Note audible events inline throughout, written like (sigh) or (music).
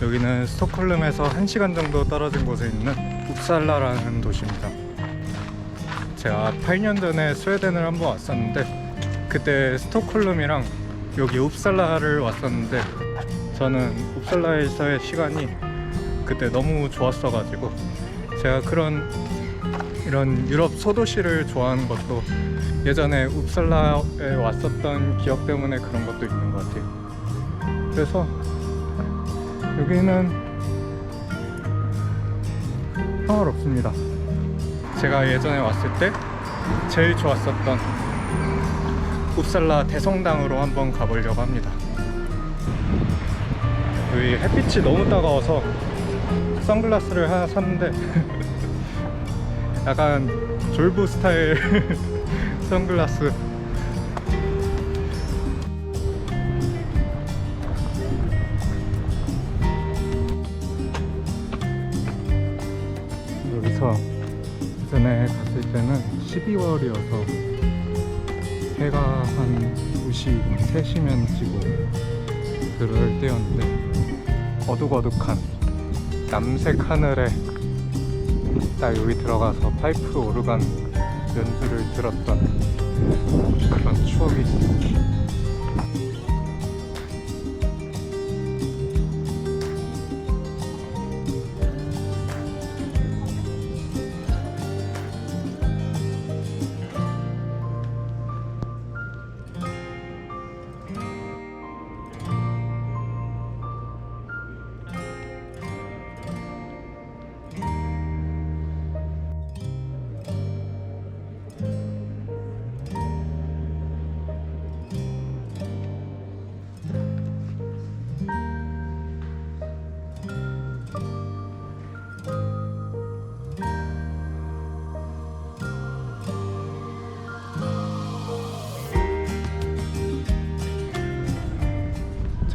여기는 스톡홀름에서 1시간 정도 떨어진 곳에 있는 웁살라라는 도시입니다. 제가 8년 전에 스웨덴을 한번 왔었는데 그때 스톡홀름이랑 여기 웁살라를 왔었는데 저는 웁살라에서의 시간이 그때 너무 좋았어가지고 제가 그런 이런 유럽 소도시를 좋아하는 것도 예전에 웁살라에 왔었던 기억 때문에 그런 것도 있는 것 같아요. 그래서 여기는 평화롭습니다. 제가 예전에 왔을 때 제일 좋았었던 웁살라 대성당으로 한번 가보려고 합니다. 여기 햇빛이 너무 따가워서 선글라스를 하나 샀는데 (laughs) 약간 졸부 스타일 (laughs) 선글라스. 여기서 전에 갔을 때는 12월이어서 해가 한 2시, 3시면 지고 그럴 때였는데 어둑어둑한 남색 하늘에 딱 여기 들어가서 파이프 오르간 연주를 들었던 그런 추억이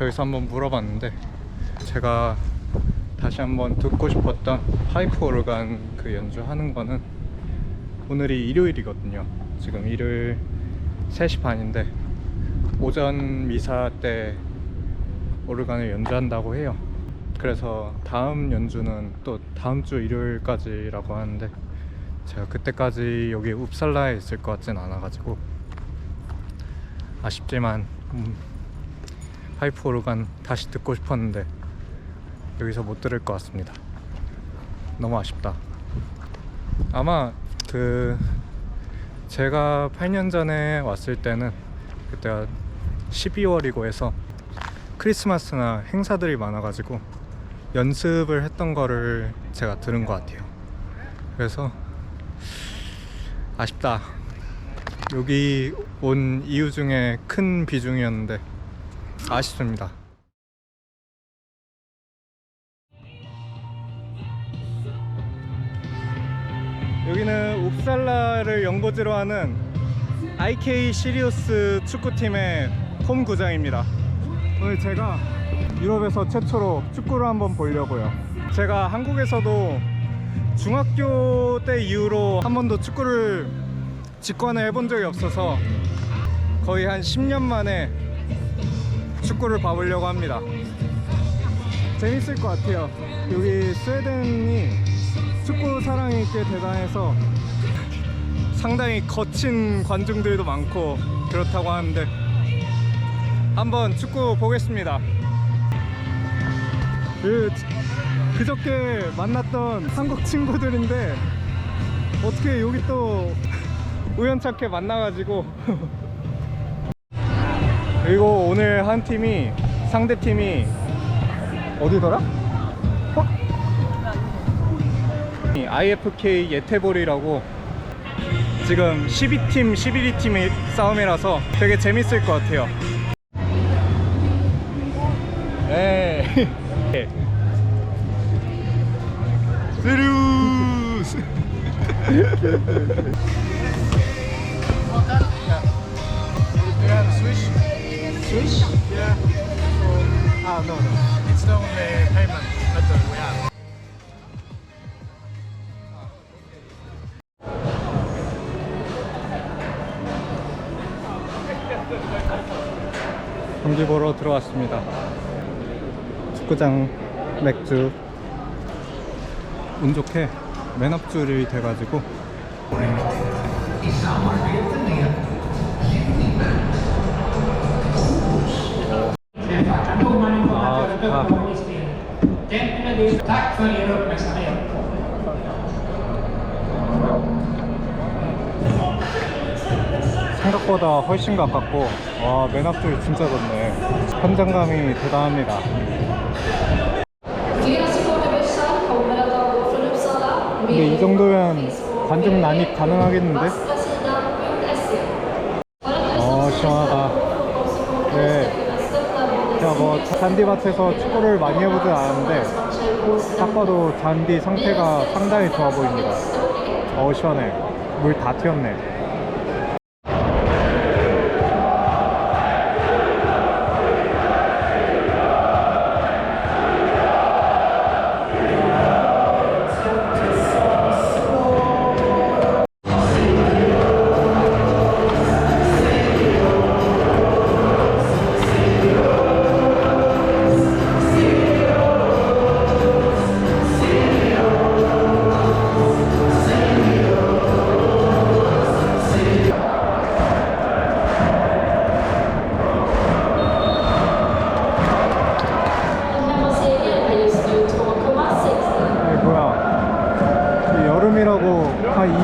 저기서 한번 물어봤는데 제가 다시 한번 듣고 싶었던 파이프 오르간 그 연주하는 거는 오늘이 일요일이거든요. 지금 일요일 3시 반인데 오전 미사 때 오르간을 연주한다고 해요. 그래서 다음 연주는 또 다음 주 일요일까지라고 하는데 제가 그때까지 여기 웁살라에 있을 것 같진 않아가지고 아쉽지만 음, 파이프 오르간 다시 듣고 싶었는데 여기서 못 들을 것 같습니다. 너무 아쉽다. 아마 그 제가 8년 전에 왔을 때는 그때가 12월이고 해서 크리스마스나 행사들이 많아가지고 연습을 했던 거를 제가 들은 것 같아요. 그래서 아쉽다. 여기 온 이유 중에 큰 비중이었는데 아쉽습니다. 여기는 웁살라를 연고지로 하는 IK 시리우스 축구팀의 홈 구장입니다. 오늘 제가 유럽에서 최초로 축구를 한번 보려고요. 제가 한국에서도 중학교 때 이후로 한 번도 축구를 직관을 해본 적이 없어서 거의 한 10년 만에 축구를 봐보려고 합니다. 재밌을 것 같아요. 여기 스웨덴이 축구 사랑이 꽤 대단해서 상당히 거친 관중들도 많고 그렇다고 하는데 한번 축구 보겠습니다. 그, 그저께 만났던 한국 친구들인데 어떻게 여기 또 우연찮게 만나가지고 (laughs) 그리고 오늘 한 팀이 상대 팀이 어디더라? 어? IFK 예테볼이라고 지금 12팀 11팀의 싸움이라서 되게 재밌을 것 같아요. 네. (laughs) 스루스. (laughs) Jewish? Yeah. Or, oh, no, no. It's the only payment method we have. 경기 보러 들어왔습니다. 축구장 맥주 운 좋게 맨 앞줄이 돼가지고 아. Tack för er uppmärksamhet. 생각보다 훨씬 가깝고 와 맨 앞줄 진짜 좋네. 현장감이 대단합니다. 근데 이 정도면 관중 난입 가능하겠는데? 어 시원하다. 잔디밭에서 축구를 많이 해보진 않았는데 딱 봐도 잔디 상태가 상당히 좋아 보입니다. 어 시원해. 물 다 튀었네.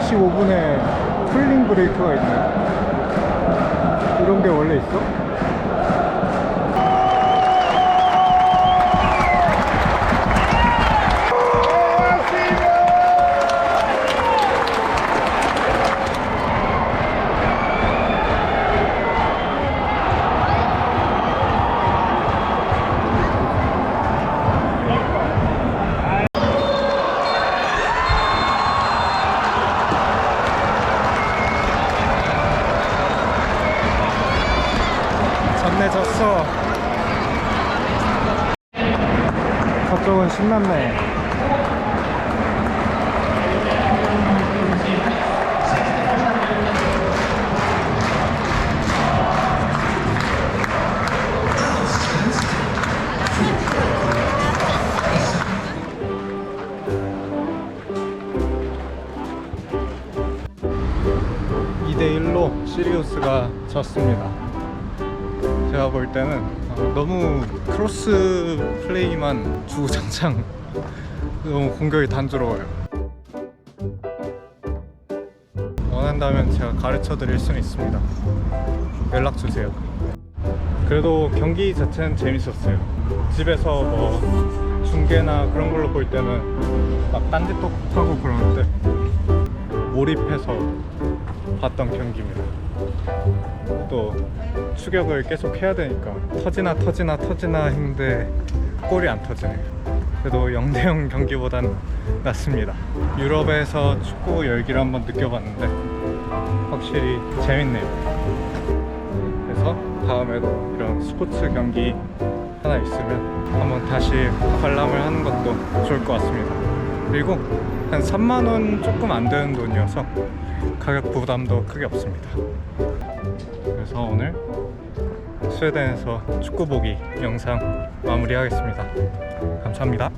45분에 풀링 브레이크가 있나요? 이런 게 원래 있어? 1로 시리우스가 졌습니다. 제가 볼 때는 어, 너무 크로스 플레이만 주구장창 (laughs) 너무 공격이 단조로워요. 원한다면 제가 가르쳐 드릴 수는 있습니다. 연락 주세요. 그래도 경기 자체는 재밌었어요. 집에서 뭐 중계나 그런 걸로 볼 때는 막 딴짓도 하고 그러는데 몰입해서 봤던 경기입니다. 또 추격을 계속 해야 되니까 터지나 터지나 터지나 했는데 골이 안 터지네요. 그래도 0대0 경기보단 낫습니다. 유럽에서 축구 열기를 한번 느껴봤는데 확실히 재밌네요. 그래서 다음에도 이런 스포츠 경기 하나 있으면 한번 다시 관람을 하는 것도 좋을 것 같습니다. 그리고 한 3만 원 조금 안 되는 돈이어서 가격 부담도 크게 없습니다. 그래서 오늘 스웨덴에서 축구 보기 영상 마무리하겠습니다. 감사합니다.